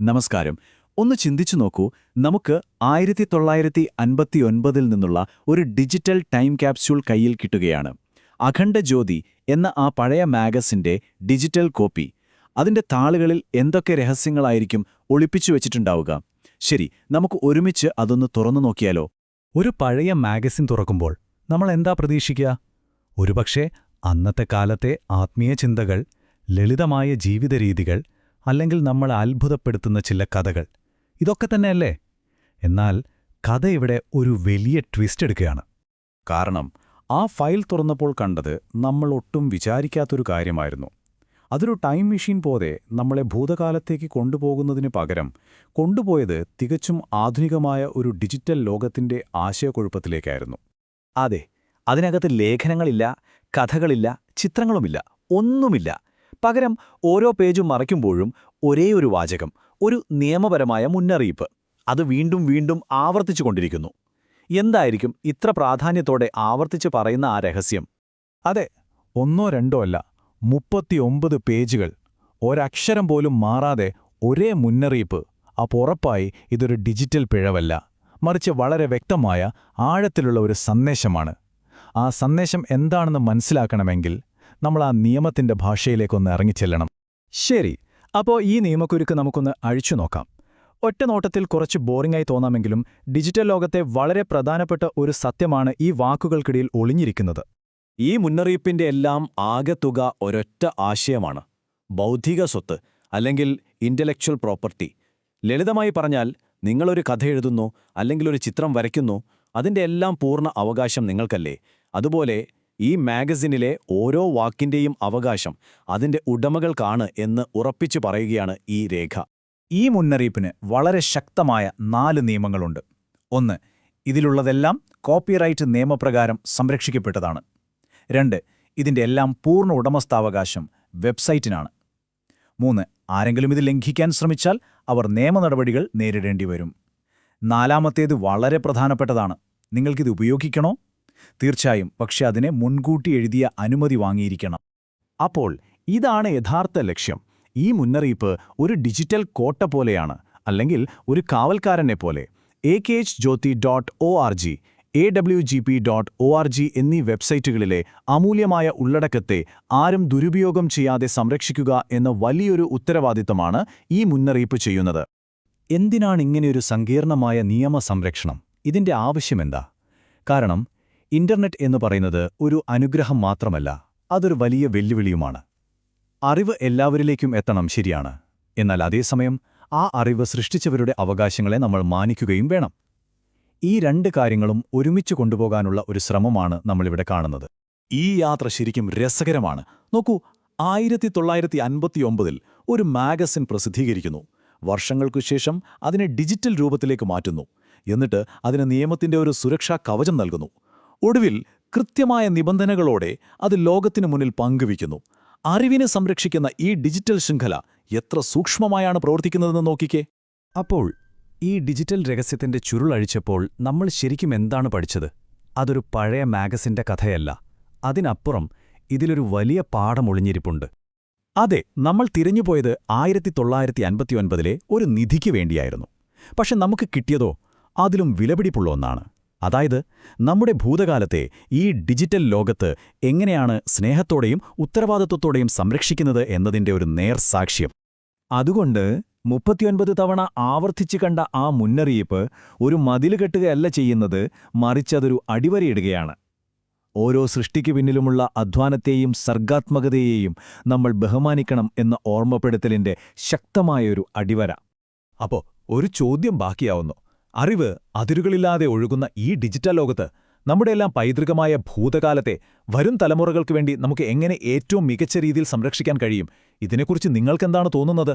നമസ്കാരം. ഒന്ന് ചിന്തിച്ചു നോക്കൂ. നമുക്ക് ആയിരത്തി തൊള്ളായിരത്തി അൻപത്തിയൊൻപതിൽ നിന്നുള്ള ഒരു ഡിജിറ്റൽ ടൈം ക്യാപ്സ്യൂൾ കയ്യിൽ കിട്ടുകയാണ്. അഖണ്ഡ ജ്യോതി എന്ന ആ പഴയ മാഗസിന്റെ ഡിജിറ്റൽ കോപ്പി. അതിന്റെ താളുകളിൽ എന്തൊക്കെ രഹസ്യങ്ങളായിരിക്കും ഒളിപ്പിച്ചു വെച്ചിട്ടുണ്ടാവുക? ശരി നമുക്ക് ഒരുമിച്ച് അതൊന്ന് തുറന്നു നോക്കിയാലോ? ഒരു പഴയ മാഗസിൻ തുറക്കുമ്പോൾ നമ്മൾ എന്താ പ്രതീക്ഷിക്കുക? ഒരുപക്ഷെ അന്നത്തെ കാലത്തെ ആത്മീയ ചിന്തകൾ ലളിതമായ ജീവിതരീതികൾ അല്ലെങ്കിൽ നമ്മൾ അത്ഭുതപ്പെടുത്തുന്ന ചില കഥകൾ. ഇതൊക്കെ തന്നെയല്ലേ? എന്നാൽ കഥ ഇവിടെ ഒരു വലിയ ട്വിസ്റ്റ് എടുക്കുകയാണ്. കാരണം ആ ഫയൽ തുറന്നപ്പോൾ കണ്ടത് നമ്മൾ ഒട്ടും വിചാരിക്കാത്തൊരു കാര്യമായിരുന്നു. അതൊരു ടൈം മെഷീൻ പോലെ നമ്മളെ ഭൂതകാലത്തേക്ക് കൊണ്ടുപോകുന്നതിന് പകരം കൊണ്ടുപോയത് തികച്ചും ആധുനികമായ ഒരു ഡിജിറ്റൽ ലോകത്തിന്റെ ആശയക്കുഴപ്പത്തിലേക്കായിരുന്നു. അതെ അതിനകത്ത് ലേഖനങ്ങളില്ല കഥകളില്ല ചിത്രങ്ങളുമില്ല ഒന്നുമില്ല. പകരം ഓരോ പേജും മറയ്ക്കുമ്പോഴും ഒരേ ഒരു വാചകം ഒരു നിയമപരമായ മുന്നറിയിപ്പ്. അത് വീണ്ടും വീണ്ടും ആവർത്തിച്ചുകൊണ്ടിരിക്കുന്നു. എന്തായിരിക്കും ഇത്ര പ്രാധാന്യത്തോടെ ആവർത്തിച്ച് പറയുന്ന ആ രഹസ്യം? അതെ ഒന്നോ രണ്ടോ അല്ല മുപ്പത്തിയൊമ്പത് പേജുകൾ. ഒരക്ഷരം പോലും മാറാതെ ഒരേ മുന്നറിയിപ്പ്. അപ്പോൾ ഉറപ്പായി ഇതൊരു ഡിജിറ്റൽ പിഴവല്ല. മറിച്ച് വളരെ വ്യക്തമായ ആഴത്തിലുള്ള ഒരു സന്ദേശമാണ്. ആ സന്ദേശം എന്താണെന്ന് മനസ്സിലാക്കണമെങ്കിൽ നമ്മൾ ആ നിയമത്തിന്റെ ഭാഷയിലേക്കൊന്ന് ഇറങ്ങിച്ചെല്ലണം. ശരി അപ്പോൾ ഈ നിയമക്കുരുക്ക് നമുക്കൊന്ന് അഴിച്ചു നോക്കാം. ഒറ്റ നോട്ടത്തിൽ കുറച്ച് ബോറിംഗായി തോന്നാമെങ്കിലും ഡിജിറ്റൽ ലോകത്തെ വളരെ പ്രധാനപ്പെട്ട ഒരു സത്യമാണ് ഈ വാക്കുകൾക്കിടയിൽ ഒളിഞ്ഞിരിക്കുന്നത്. ഈ മുന്നറിയിപ്പിന്റെ എല്ലാം ആകെത്തുക ഒരൊറ്റ ആശയമാണ്. ബൗദ്ധിക സ്വത്ത് അല്ലെങ്കിൽ ഇന്റലക്ച്വൽ പ്രോപ്പർട്ടി. ലളിതമായി പറഞ്ഞാൽ നിങ്ങളൊരു കഥ എഴുതുന്നു അല്ലെങ്കിൽ ഒരു ചിത്രം വരയ്ക്കുന്നു അതിന്റെ എല്ലാം പൂർണ അവകാശം നിങ്ങൾക്കല്ലേ? അതുപോലെ ഈ മാഗസിനിലെ ഓരോ വാക്കിന്റെയും അവകാശം അതിന്റെ ഉടമകൾക്കാണ് എന്ന് ഉറപ്പിച്ചു പറയുകയാണ് ഈ രേഖ. ഈ മുന്നറിയിപ്പിന് വളരെ ശക്തമായ നാല് നിയമങ്ങളുണ്ട്. ഒന്ന് ഇതിലുള്ളതെല്ലാം കോപ്പിറൈറ്റ് നിയമപ്രകാരം സംരക്ഷിക്കപ്പെട്ടതാണ്. രണ്ട് ഇതിന്റെ എല്ലാം പൂർണ ഉടമസ്ഥാവകാശം വെബ്സൈറ്റിനാണ്. മൂന്ന് ആരെങ്കിലും ഇത് ലംഘിക്കാൻ ശ്രമിച്ചാൽ അവർ നിയമ നടപടികൾ നേരിടേണ്ടി വരും നാലാമത്തേത് വളരെ പ്രധാനപ്പെട്ടതാണ്. നിങ്ങൾക്കിത് ഉപയോഗിക്കണോ? തീർച്ചയായും പക്ഷെ അതിനെ മുൻകൂട്ടി എഴുതിയ അനുമതി വാങ്ങിയിരിക്കണം. അപ്പോൾ ഇതാണ് യഥാർത്ഥ ലക്ഷ്യം. ഈ മുന്നറിയിപ്പ് ഒരു ഡിജിറ്റൽ കോട്ട പോലെയാണ് അല്ലെങ്കിൽ ഒരു കാവൽക്കാരനെ പോലെ. A K H Jyothi dot O R G A W G P dot O R G എന്നീ വെബ്സൈറ്റുകളിലെ അമൂല്യമായ ഉള്ളടക്കത്തെ ആരും ദുരുപയോഗം ചെയ്യാതെ സംരക്ഷിക്കുക എന്ന വലിയൊരു ഉത്തരവാദിത്തമാണ് ഈ മുന്നറിയിപ്പ് ചെയ്യുന്നത്. എന്തിനാണ് ഇങ്ങനെയൊരു സങ്കീർണമായ നിയമ സംരക്ഷണം? ഇതിന്റെ ആവശ്യമെന്താ? കാരണം ഇന്റർനെറ്റ് എന്ന് പറയുന്നത് ഒരു അനുഗ്രഹം മാത്രമല്ല അതൊരു വലിയ വെല്ലുവിളിയുമാണ്. അറിവ് എല്ലാവരിലേക്കും എത്തണം ശരിയാണ്. എന്നാൽ അതേസമയം ആ അറിവ് സൃഷ്ടിച്ചവരുടെ അവകാശങ്ങളെ നമ്മൾ മാനിക്കുകയും വേണം. ഈ രണ്ട് കാര്യങ്ങളും ഒരുമിച്ച് കൊണ്ടുപോകാനുള്ള ഒരു ശ്രമമാണ് നമ്മളിവിടെ കാണുന്നത്. ഈ യാത്ര ശരിക്കും രസകരമാണ്. നോക്കൂ ആയിരത്തി തൊള്ളായിരത്തി അൻപത്തിയൊമ്പതിൽ ഒരു മാഗസിൻ പ്രസിദ്ധീകരിക്കുന്നു. വർഷങ്ങൾക്കു ശേഷം അതിനെ ഡിജിറ്റൽ രൂപത്തിലേക്ക് മാറ്റുന്നു. എന്നിട്ട് അതിന് നിയമത്തിന്റെ ഒരു സുരക്ഷാ കവചം നൽകുന്നു. ഒടുവിൽ കൃത്യമായ നിബന്ധനകളോടെ അത് ലോകത്തിനു മുന്നിൽ പങ്കുവയ്ക്കുന്നു. അറിവിനെ സംരക്ഷിക്കുന്ന ഈ ഡിജിറ്റൽ ശൃംഖല എത്ര സൂക്ഷ്മമായാണ് പ്രവർത്തിക്കുന്നതെന്ന് നോക്കിക്കേ. അപ്പോൾ ഈ ഡിജിറ്റൽ രഹസ്യത്തിന്റെ ചുരുളഴിച്ചപ്പോൾ നമ്മൾ ശരിക്കും എന്താണ് പഠിച്ചത്? അതൊരു പഴയ മാഗസിന്റെ കഥയല്ല. അതിനപ്പുറം ഇതിലൊരു വലിയ പാഠം ഒളിഞ്ഞിരിപ്പുണ്ട്. അതെ നമ്മൾ തിരഞ്ഞുപോയത് ആയിരത്തി തൊള്ളായിരത്തി അൻപത്തിയൊൻപതിലെ ഒരു നിധിക്ക് വേണ്ടിയായിരുന്നു. പക്ഷെ നമുക്ക് കിട്ടിയതോ? അതിലും വിലപിടിപ്പുള്ള ഒന്നാണ്. അതായത് നമ്മുടെ ഭൂതകാലത്തെ ഈ ഡിജിറ്റൽ ലോകത്ത് എങ്ങനെയാണ് സ്നേഹത്തോടെയും ഉത്തരവാദിത്വത്തോടെയും സംരക്ഷിക്കുന്നത് എന്നതിന്റെ ഒരു നേർ സാക്ഷ്യം. അതുകൊണ്ട് മുപ്പത്തിയൊൻപത് തവണ ആവർത്തിച്ചു കണ്ട ആ മുന്നറിയിപ്പ് ഒരു മതിൽ കെട്ടുകയല്ല ചെയ്യുന്നത് മറിച്ചതൊരു അടിവരയിടുകയാണ്. ഓരോ സൃഷ്ടിക്കു പിന്നിലുമുള്ള അധ്വാനത്തെയും സർഗാത്മകതയെയും നമ്മൾ ബഹുമാനിക്കണം എന്ന ഓർമ്മപ്പെടുത്തലിന്റെ ശക്തമായൊരു അടിവര. അപ്പോൾ ഒരു ചോദ്യം ബാക്കിയാവുന്നു. അറിവ് അതിരുകളില്ലാതെ ഒഴുകുന്ന ഈ ഡിജിറ്റൽ ലോകത്ത് നമ്മുടെയെല്ലാം പൈതൃകമായ ഭൂതകാലത്തെ വരും തലമുറകൾക്ക് വേണ്ടി നമുക്ക് എങ്ങനെ ഏറ്റവും മികച്ച രീതിയിൽ സംരക്ഷിക്കാൻ കഴിയും? ഇതിനെക്കുറിച്ച് നിങ്ങൾക്കെന്താണ് തോന്നുന്നത്?